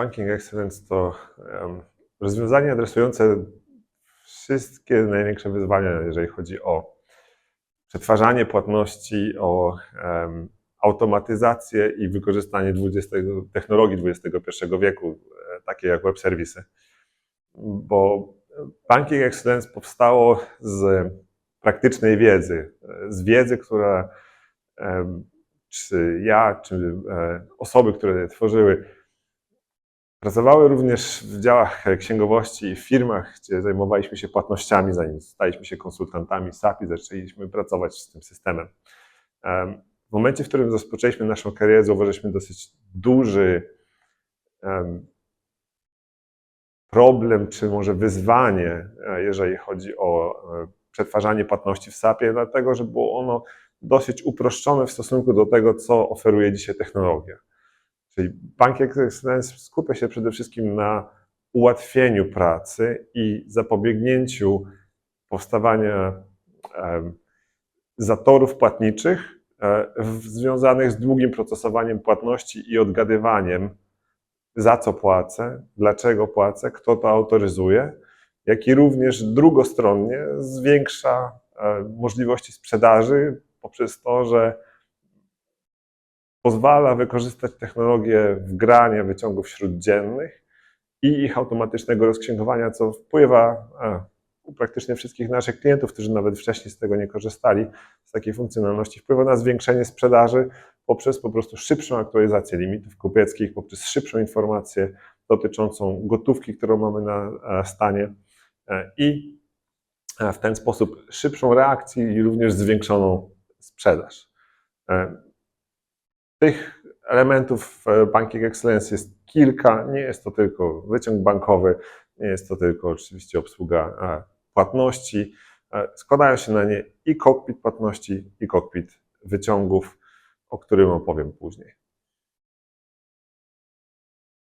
Banking Excellence to rozwiązanie adresujące wszystkie największe wyzwania, jeżeli chodzi o przetwarzanie płatności, o automatyzację i wykorzystanie 20, technologii XXI wieku, e, takie jak web serwisy. Bo Banking Excellence powstało z praktycznej wiedzy, z wiedzy, która czy ja, czy e, osoby, które tworzyły, Pracowały również w działach księgowości i firmach, gdzie zajmowaliśmy się płatnościami, zanim staliśmy się konsultantami SAP i zaczęliśmy pracować z tym systemem. Em, W momencie, w którym rozpoczęliśmy naszą karierę, zauważyliśmy dosyć duży em, problem, czy może wyzwanie, e, jeżeli chodzi o e, przetwarzanie płatności w SAP-ie, dlatego że było ono dosyć uproszczone w stosunku do tego, co oferuje dzisiaj technologia. Czyli Bank Excellence skupia się przede wszystkim na ułatwieniu pracy i zapobiegnięciu powstawania zatorów płatniczych e, związanych z długim procesowaniem płatności i odgadywaniem, za co płacę, dlaczego płacę, kto to autoryzuje, jak i również drugostronnie zwiększa e, możliwości sprzedaży poprzez to, że pozwala wykorzystać technologię wgrania wyciągów śródziennych i ich automatycznego rozksięgowania, co wpływa a, u praktycznie wszystkich naszych klientów, którzy nawet wcześniej z tego nie korzystali, z takiej funkcjonalności, wpływa na zwiększenie sprzedaży poprzez po prostu szybszą aktualizację limitów kupieckich, poprzez szybszą informację dotyczącą gotówki, którą mamy na e, stanie e, i e, w ten sposób szybszą reakcję i również zwiększoną sprzedaż. E, tych elementów w Banking Excellence jest kilka. Nie jest to tylko wyciąg bankowy, nie jest to tylko oczywiście obsługa e, płatności. E, Składają się na nie i kokpit płatności, i kokpit wyciągów, o którym opowiem później.